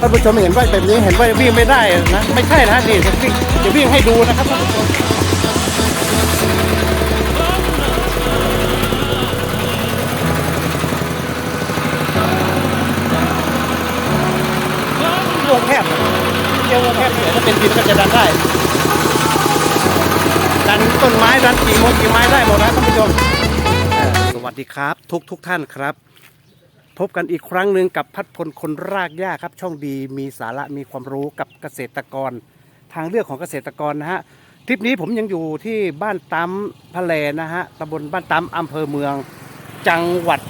ท่านผู้ชมเห็นว่าแบบนี้เห็นว่าวิ่งไม่ได้นะไม่ใช่นะนี่จะวิ่งจะวิ่งให้ดูนะครับท่านผู้ชมวงแคบเกี่ยววงแคบเนี่ยถ้าเป็นดินก็จะดันได้ ดันต้นไม้ดันกิ่งมงกิ่งไม้ได้หมดนะท่านผู้ชมสวัสดีครับ ทุกทุกท่านครับ พบกันอีกครั้งหนึ่งกับพัดพลคนรากหญ้าครับ ช่องดีมีสาระมีความรู้กับเกษตรกร ทางเลือกของเกษตรกรนะฮะทริปนี้ผมยังอยู่ที่บ้านตำพะแลนะฮะตำบลบ้านตำอำเภอเมือง จังหวัด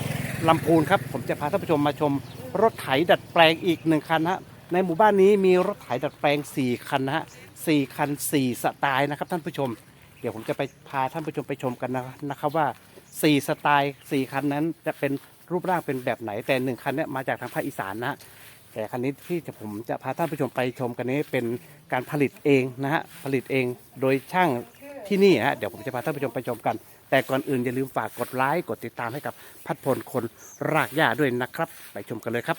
ลำพูนครับ ผมจะพาท่านผู้ชมมาชม รถไถดัดแปลงอีกหนึ่งคันฮะในหมู่บ้านนี้มีรถไถดัดแปลง 4 คันนะฮะสี่คัน 4 สไตล์นะครับท่านผู้ชม เดี๋ยวผมจะไปพาท่านผู้ชมไปชมกันนะนะครับว่า 4 สไตล์ 4 คันนั้นจะเป็น รูปร่างเป็นแบบไหนแต่หนึ่งคันเนี้มาจากทางภาคอีสานนะฮะแต่คันนี้ที่จะผมจะพาท่านผู้ชมไปชมกันนี้เป็นการผลิตเองนะฮะผลิตเองโดยช่างที่นี่ฮะเดี๋ยวผมจะพาท่านผู้ชมไปชมกัน แต่ก่อนอื่นอย่าลืมฝากกดไลค์กดติดตามให้กับพัดพลคนรากหญ้าด้วยนะครับ ไปชมกันเลยครับ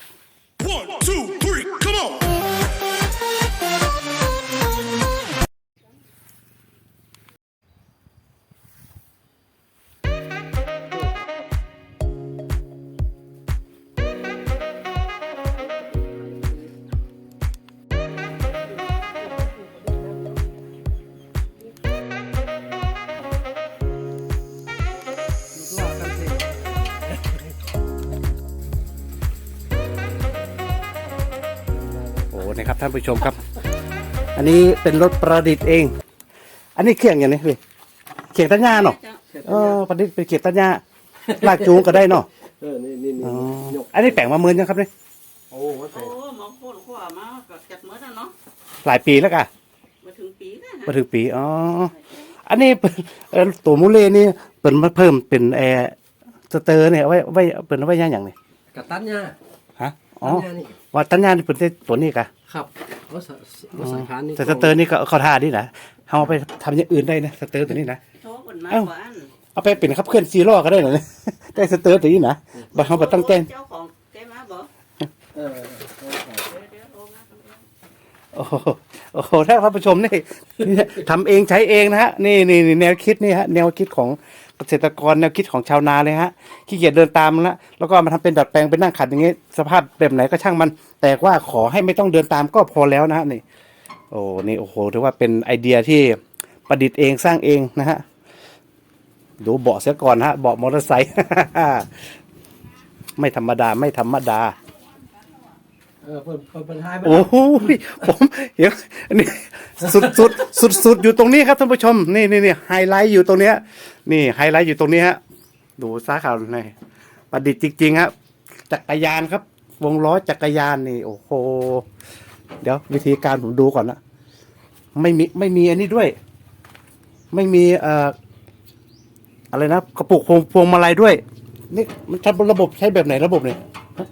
One, two, three, come on! นะครับท่านผู้ชมครับ อันนี้เป็นรถประดิษฐ์เอง อันนี้เขียงอย่างนี้เลยเขียงตัญญาเนาะเออประดิษฐ์เป็นเขียงตัญญาลากจูงก็ได้เนาะเออนี่นี่อ๋อนี่ยกอันนี้แปลงมาเมินยังครับเนี่ยโอ้ว่าโอ้หมอโคตรขวามาก็จัดเมื่อนะเนาะหลายปีแล้วกะมาถึงปีนะมาถึงปีอ๋ออันนี้เป็นเอ่อตัวมูเล่นี่เป็นมาเพิ่มเป็นแอร์สเตอร์เนี่ยไว้ไว้เป็นไว้ย่างอย่างนี้กระตันเนี่ยฮะอ๋อตันเนี่ยนี่ว่าตัญญานี่เป็นตัวนี้กะ ครับว่าสว่าสายพานนี่แต่สเตอร์นี่ก็เข้าท่าดีนะเอาไปทำอย่างอื่นได้นะสเตอร์ตัวนี้นะโชว์คนมาเอ้ากว่าอันเอาไปเป็นขับเคลื่อนซีโร่ก็ได้เหรอเนี่ยได้สเตอร์ตัวนี้นะบ่เขาบ่ต้องแต่งเจ้าของแกมาบอกเออเดี๋ยวเดี๋ยวโทรมาโทรมาโอ้โหโอ้โหถ้าท่านผู้ชมนี่นี่ทำเองใช้เองนะฮะนี่นี่นี่แนวคิดนี่ฮะแนวคิดของ เกษตรกรแนวคิดของชาวนาเลยฮะขี้เกียจเดินตามแล้วแล้วก็มาทำเป็นดัดแปลงเป็นนั่งขัดอย่างงี้สภาพแบบไหนก็ช่างมัน แต่ว่าขอให้ไม่ต้องเดินตามก็พอแล้วนะฮะนี่โอ้นี่โอ้โหถือว่าเป็นไอเดียที่ประดิษฐ์เองสร้างเองนะฮะดูเบาะเสียก่อนฮะเบาะมอเตอร์ไซค์ไม่ธรรมดาไม่ธรรมดาเออเปิดเปิดเปิดท้ายไปโอ้โหผมเดี๋ยวอันนี้ สุดสุดสุดสุดอยู่ตรงนี้ครับท่านผู้ชม นี่นี่นี่ไฮไลท์อยู่ตรงเนี้ย นี่ไฮไลท์อยู่ตรงนี้ฮะดูซาข่าวในอยประดิษฐ์จริงๆครับจักรยานครับ วงล้อจักรยานนี่ โอ้โหเดี๋ยววิธีการผมดูก่อนนะไม่มีไม่มีอันนี้ด้วย ไม่มีเอ่ออะไรนะกระปุกพวงพวงมาลัยด้วย นี่มันใช้ระบบใช้แบบไหนระบบเนี่ยฮะ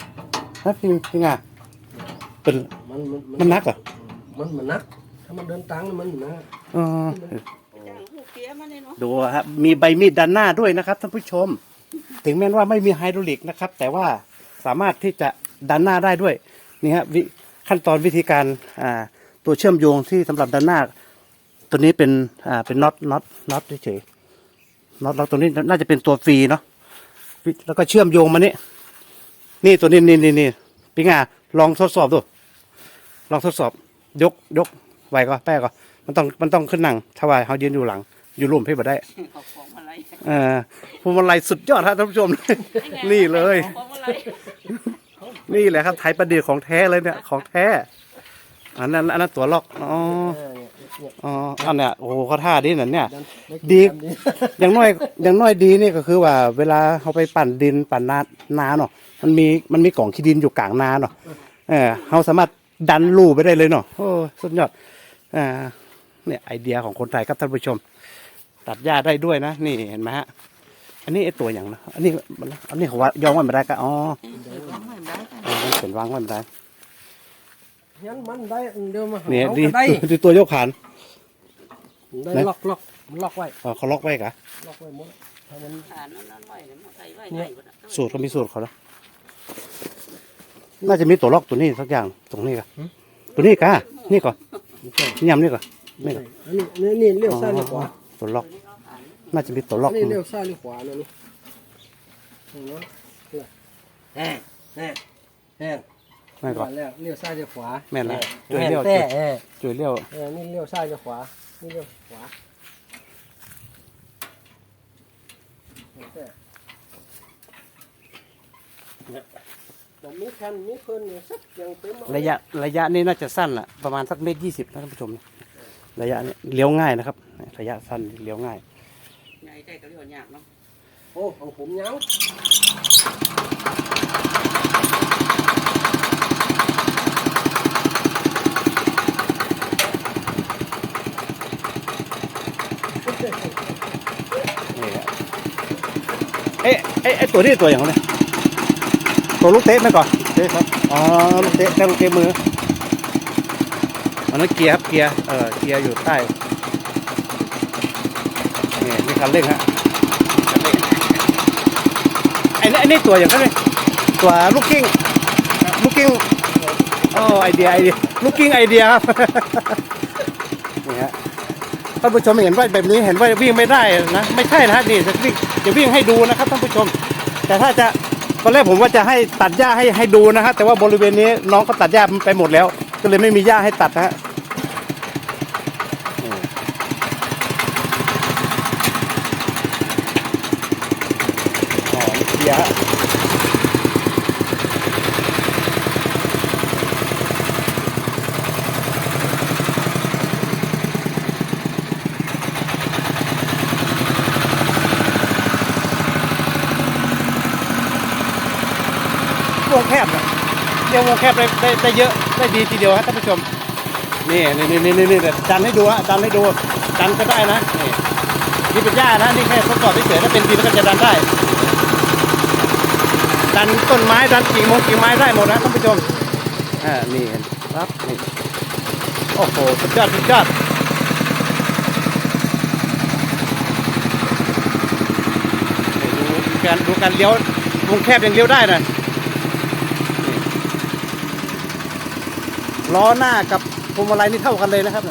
ฮะพี่พี่งาเป็นมันมันมันนักเหรอมันมันนัก ถ้ามันเดินตังมันนะอ๋อจ้างผู้เกียมาเลยเนาะดูครับมีใบมีดด้านหน้าด้วยนะครับท่านผู้ชม ถึงแม้ว่าไม่มีไฮดรอลิกนะครับ แต่ว่าสามารถที่จะดันหน้าได้ด้วยนี่ฮะวิขั้นตอนวิธีการอ่าตัวเชื่อมโยงที่สำหรับดันหน้า ตัวนี้เป็นอ่าเป็นน็อตน็อตน็อตเฉยๆน็อตเราตัวนี้น่าจะเป็นตัวฟรีเนาะวิแล้วก็เชื่อมโยงมานี่นี่ตัวนี้นี่นี่นี่พี่งาลองทดสอบดูลองทดสอบ ยกยก ไหวก็แป้ก็มันต้องมันต้องขึ้นนั่งถ้าว่าเขายืนอยู่หลัง อยู่ร่วมเพื่อได้เอาของอะไรเออพวงมาลัยสุดยอดครับท่านผู้ชม นี่เลยอาของอะไรนี่แหละครับไทยประดิษฐ์ของแท้เลยเนี่ยของแท้ อันนั้นอันนั้นตัวล็อกอ๋อเออเนี่ยเนี่ยอ๋ออันเนี้ยโอ้โหเขาท่าดีนั่นเนี่ยดันไดีดันอย่างน้อยอย่างน้อยดีนี่ก็คือว่า เวลาเขาไปปั่นดินปั่นนานาเนาะมันมีมันมีกล่องขี้ดินอยู่กลางนาเนาะเออเขาสามารถดันลู่ไปได้เลยเนาะโอ้สุดยอด อ่าเนี่ยไอเดียของคนไทยครับท่านผู้ชม ตัดหญ้าได้ด้วยนะ นี่เห็นไหมฮะอันนี้ไอตัวอย่างนะอันนี้อันนี้เขาว่ายองไว้ไม่ได้ก็อ๋อเดี๋ยวของไม่ได้กันอ๋อมันเป็นวางไว้ไม่ได้ยันมันได้เดี๋ยวมาหาเนี่ยเอาดีก็ได้ดีตัวยกขานได้ไหนล็อกล็อกมันล็อกไว้อ๋อเขาล็อกไว้กะล็อกไว้หมดถ้ามันฐานนั่นนั่นไว้เดี๋ยวมาใส่ไว้เนี่ไหนยวะน่ะสูตรเขามีสูตรเขาแล้วน่าจะมีตัวล็อกตัวนี้สักอย่างตรงนี้ก่ะตัวนี้ก่ะนี่ก่อนนี่ ยำนี่ก่อนไม่ใช่อันนี้นี่นี่เลี้ยวซ้ายเลี้ยวขวาตัวล็อก น่าจะมีตัวล็อัอนกนี้เลี้ยวซ้ายเลี้ยวขวาเนี่ยนี่เห็นไหมเนี่ยแน่แน่แน่นั่นก่อนแล้วเลี้ยวซ้ายเลี้ยวขวาแม่นแล้วแม่จุยเลี้ยวแต่เออจุยเลี้ยวเออนี่เลี้ยวซ้ายเลี้ยวขวานี่เลี้ยวขวาแต่เนี่ย ผมมีคันมีเพิ่นเนี่ยสักอย่างเต็มเอาระยะระยะนี้น่าจะสั้นละประมาณสักเมตรยี่สิบนะท่านผู้ชม ระยะนี้เลี้ยวง่ายนะครับ ระยะสั้นเลี้ยวง่ายใหญ่ได้ก็เรียกว่ายากเนาะโอ้ของผมยังนี่ครับเอ๊ะเอ๊ะเอ๊ะตัวนี้ตัวอย่างไร ตัวลูกเตะไหมก่อนเตะครับอ๋อลูกเตะได้ลูกเตะมืออันนั้นเกียร์ครับเกียร์เออเกียร์อยู่ใต้นี่นี่คันเร่งฮะคันเร่งไอ้นี่ไอ้นี่ตัวอย่างไรเลยตัวลูกกิ้งลูกกิ้งโอ้ไอเดียไอเดียลูกกิ้งไอเดียครับนี่ฮะท่านผู้ชมเห็นว่าแบบนี้เห็นว่าวิ่งไม่ได้นะไม่ใช่นะฮะนี่จะวิ่งจะวิ่งให้ดูนะครับท่านผู้ชม แต่ถ้าจะ ตอนแรกผมว่าจะให้ตัดหญ้าให้ให้ดูนะฮะแต่ว่าบริเวณนี้น้องก็ตัดหญ้าไปหมดแล้ว ก็เลยไม่มีหญ้าให้ตัดนะฮะอืมอ๋อเคลียร์ฮะวงแคบนะเรี ยกวงแคบได้ได้ได้เยอะได้ดีทีเดียวฮะท่านผู้ชม นี่นี่นี่นี่นี่เดี๋ยวดันให้ดูฮะดันให้ดูดันก็ได้นะนี่นี่เป็นหญ้านะนี่แค่ทดสอบเฉยๆถ้าเป็นดินก็จะดันได้ ดันต้นไม้ดันกิ่งมงกิ่งไม้ได้หมดนะท่านผู้ชมอ่านี่เห็นครับนี่โอ้โหสุดยอดสุดยอดดูการดูการเลี้ยววงแคบยังเลี้ยวได้นะ ล้อหน้ากับพวงมาลัยนี่เท่ากันเลยนะครับ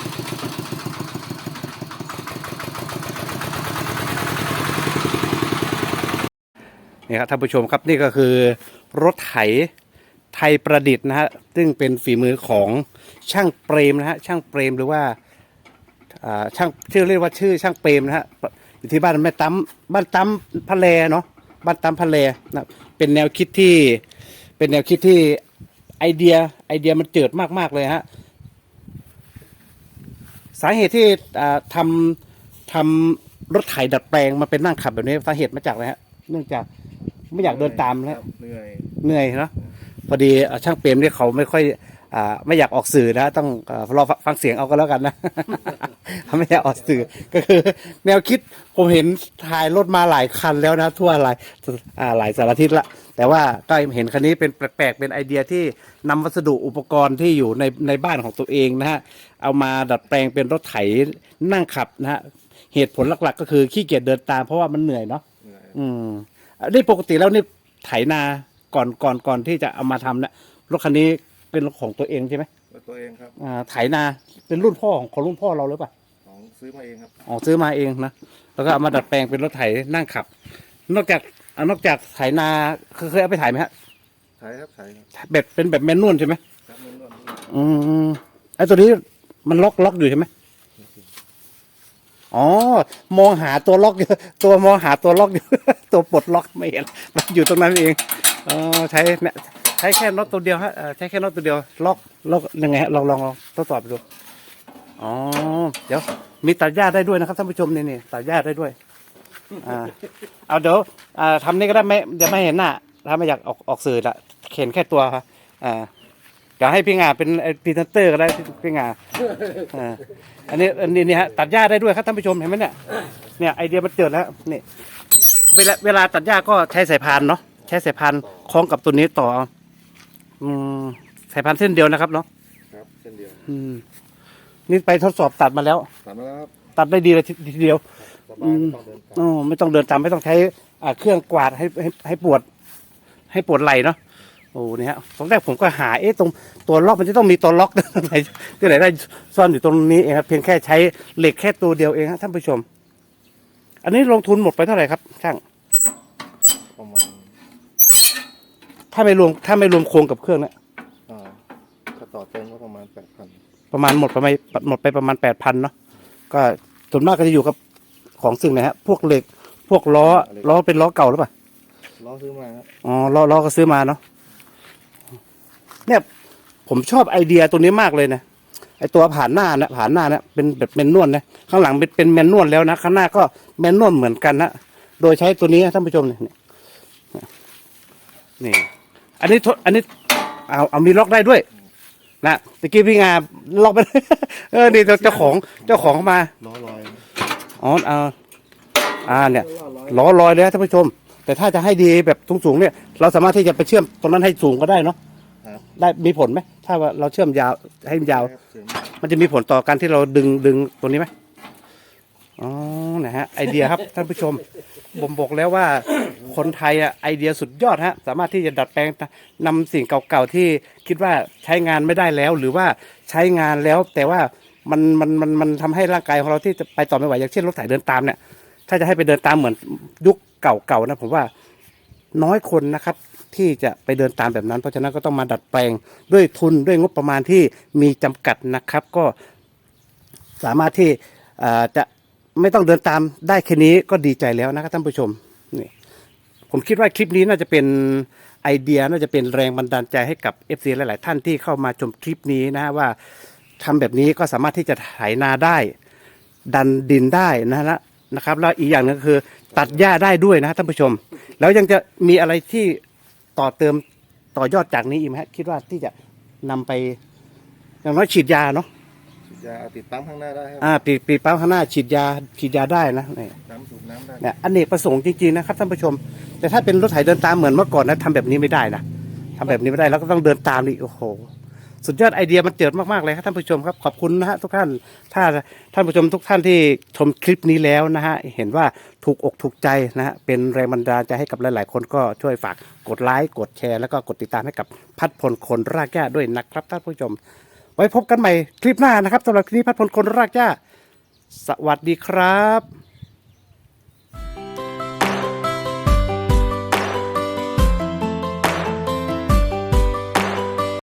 นี่ครับท่านผู้ชมครับนี่ก็คือรถไถไทยประดิษฐ์นะฮะซึ่งเป็นฝีมือของช่างเปรมนะฮะช่างเปรมหรือว่าช่างชื่อเรียกว่าชื่อช่างเปรมนะฮะอยู่ที่บ้านแม่ตั้มบ้านตั้มพะเลเนาะบ้านตั้มพะเลนะเป็นแนวคิดที่เป็นแนวคิดที่ ไอเดียไอเดียมันเจิดมาก ๆ เลยฮะ สาเหตุที่อ่าทำทำรถไถดัดแปลงมาเป็นนั่งขับแบบนี้สาเหตุมาจากอะไรฮะ เนื่องจากไม่อยากเดินตามแล้วเหนื่อยเหนื่อยเนาะพอดีเอ่อช่างเปรมเนี่ยเขาไม่ค่อย อ่าไม่อยากออกสื่อนะต้องเอ่อรอฟังเสียงเอาก็แล้วกันนะ ไม่อยากออกสื่อก็คือ แนวคิดผมเห็นถ่ายรถมาหลายคันแล้วนะทั่วหลายอ่าหลายสารทิศละ แต่ว่าก็เห็นคันนี้เป็นแปลกๆเป็นไอเดียที่นำวัสดุอุปกรณ์ที่อยู่ในในบ้านของตัวเองนะฮะเอามาดัดแปลงเป็นรถไถนั่งขับนะฮะเหตุผลหลักๆ ก็คือขี้เกียจเดินตามเพราะว่ามันเหนื่อยเนาะเหนื่อยอืมอันนี่ปกติแล้วนี่ไถนาก่อนก่อนก่อนที่จะเอามาทำเนี่ยรถคันนี้ เป็นรถของตัวเองใช่ไหมแล้วตัวเองครับอ่าไถนาเป็นรุ่นพ่อของของรุ่นพ่อเราหรือเปล่าของซื้อมาเองครับอ๋อซื้อมาเองนะแล้วก็เอามาดัดแปลงเป็นรถไถนั่งขับ นอกจากอ่านอกจากไถนาเคยเคยเอาไปไถไหมฮะใช้ครับใช้ครับแบบเป็นแบบแมนนวลใช่ไหมครับนวลอืมไอ้ตัวนี้มันล็อกล็อกอยู่ใช่ไหมอ๋อมองหาตัวล็อกอยู่ตัวมองหาตัวล็อกอยู่ ตัวปลดล็อกไม่เห็นมันอยู่ตรงนั้นเองอ๋อใช้เนี่ย ใช้แค่น็อตตัวเดียวฮะเอ่อใช้แค่น็อตตัวเดียวล็อกล็อกยังไงฮะลองลองลองทดสอบดูอ๋อเดี๋ยวมีตัดหญ้าได้ด้วยนะครับท่านผู้ชมนี่นี่ตัดหญ้าได้ด้วยอ่าเอาเดี๋ยวอ่าทำนี่ก็ได้ไม่จะไม่เห็นหน้าถ้าไม่อยากออกออกสื่อละเข็นแค่ตัวครับอ่าเดี๋ยวให้พี่งาเป็นพรีเซนเตอร์ก็ได้พี่งาอ่าอันนี้อันนี้นี่ฮะตัดหญ้าได้ด้วยครับท่านผู้ชมเห็นไหมเนี่ยเนี่ยไอเดียมันเกิดแล้วนี่เวลาเวลาตัดหญ้าก็ใช้สายพานเนาะใช้สายพานคล้องกับตัวนี้ต่อเอาอืมสายพานเส้นเดียวนะครับเนาะครับเส้นเดียวอืมนี่ไปทดสอบตัดมาแล้ว สามมาแล้วครับตัดได้ดีเลยทีทีเดียว สบายไม่ต้องเดินกลับอ๋อไม่ต้องเดินตามไม่ต้องใช้อ่าเครื่องกวาดให้ให้ให้ปวด ให้ปวดไหล่เนาะโอ้เนี่ยฮะตอนแรกผมก็หาเอ๊ะตรงตัวล็อกมันจะต้องมีตัวล็อก ที่ไหนที่ไหนได้ซ่อนอยู่ตรงนี้เองครับเพียงแค่ใช้เหล็กแค่ตัวเดียวเองฮะท่านผู้ชม อันนี้ลงทุนหมดไปเท่าไหร่ครับช่าง ประมาณ ถ้าไม่รวมถ้าไม่รวมโครงกับเครื่องนะอ่าถ้าต่อเต็มก็ประมาณแปดพันประมาณหมดประมาณหมดไปประมาณแปดพันเนาะก็ส่วนมากก็จะอยู่กับของสิ่งไหนฮะพวกเหล็กพวกล้อล้อเป็นล้อเก่าหรือเปล่าล้อซื้อมาครับอ๋อล้อล้อก็ซื้อมาเนาะเนี่ยผมชอบไอเดียตัวนี้มากเลยนะไอตัวผ่านหน้านะผ่านหน้านะเป็นแบบแมนนวลนะข้างหลังเป็นเป็นแมนนวลแล้วนะข้างหน้าก็แมนนวลเหมือนกันนะโดยใช้ตัวนี้นะท่านผู้ชมเนี่ยเนี่ยนี่ อันนี้ทดอันนี้เอาเอามีล็อกได้ด้วยนะตะกี้พี่งาล็อกไป เออนี่เจ้าของเจ้าของเข้ามาล้อลอยอ๋อเอาอ่าเนี่ยล้อลอยเลยนะท่านผู้ชม แต่ถ้าจะให้ดีแบบสูงๆเนี่ย เราสามารถที่จะไปเชื่อมตรงนั้นให้สูงก็ได้เนาะครับได้มีผลไหมถ้าว่าเราเชื่อมยาวให้มันยาวครับเสริมมันจะมีผลต่อการที่เราดึงดึงตัวนี้ไหมอ๋อนะฮะไอเดียครับท่านผู้ชมผมบอกแล้วว่า คนไทยอะไอเดียสุดยอดฮะสามารถที่จะดัดแปลงนำสิ่งเก่าๆที่คิดว่าใช้งานไม่ได้แล้ว หรือว่าใช้งานแล้วแต่ว่ามันมันมันมันทำให้ร่างกายของเราที่จะไปต่อไม่ไหวอย่างเช่นรถไถเดินตามเนี่ยถ้าจะให้ไปเดินตามเหมือนยุคเก่าๆนะผมว่าน้อยคนนะครับที่จะไปเดินตามแบบนั้น เพราะฉะนั้นก็ต้องมาดัดแปลงด้วยทุนด้วยงบประมาณที่มีจำกัดนะครับ ก็สามารถที่จะไม่ต้องเดินตามได้แค่นี้ก็ดีใจแล้วนะครับท่านผู้ชมนี่ ผมคิดว่าคลิปนี้น่าจะเป็นไอเดียน่าจะเป็นแรงบันดาลใจให้กับ FC หลาย ๆ ท่านที่เข้ามาชมคลิปนี้นะว่าทำแบบนี้ก็สามารถที่จะไถนาได้ ดันดินได้นะฮะนะครับแล้วอีกอย่างหนึงก็คือ ตัดหญ้าได้ด้วยนะท่านผู้ชม แล้วยังจะมีอะไรที่ต่อเติมต่อยอดจากนี้อีกไหมฮะคิดว่าที่จะนำไปอย่างน้อยฉีดยาเนาะ ฉีดยาเอาติดปั๊มข้างหน้าได้ครับอ่าปีปีปั๊มข้างหน้าฉีดยาฉีดยาได้นะนี่น้ำสูบน้ำได้เนี่ยอเนกประสงค์จริงๆนะครับท่านผู้ชม แต่ถ้าเป็นรถไถเดินตามเหมือนเมื่อก่อนนะทำแบบนี้ไม่ได้นะทำแบบนี้ไม่ได้แล้วก็ต้องเดินตามอีกโอ้โห สุดยอดไอเดียมันเจิดมากๆเลยครับท่านผู้ชมครับขอบคุณนะฮะทุกท่านถ้าท่านผู้ชมทุกท่านที่ชมคลิปนี้แล้วนะฮะเห็นว่าถูกอกถูกใจนะฮะเป็นแรงบันดาลใจให้กับหลายๆ คนก็ช่วยฝากกดไลค์กดแชร์แล้วก็กดติดตามให้กับพัดพลคนรากหญ้าด้วยนะครับท่านผู้ชม ไว้พบกันใหม่คลิปหน้านะครับสำหรับคลิปนี้พัดพลคนรากหญ้าสวัสดีครับ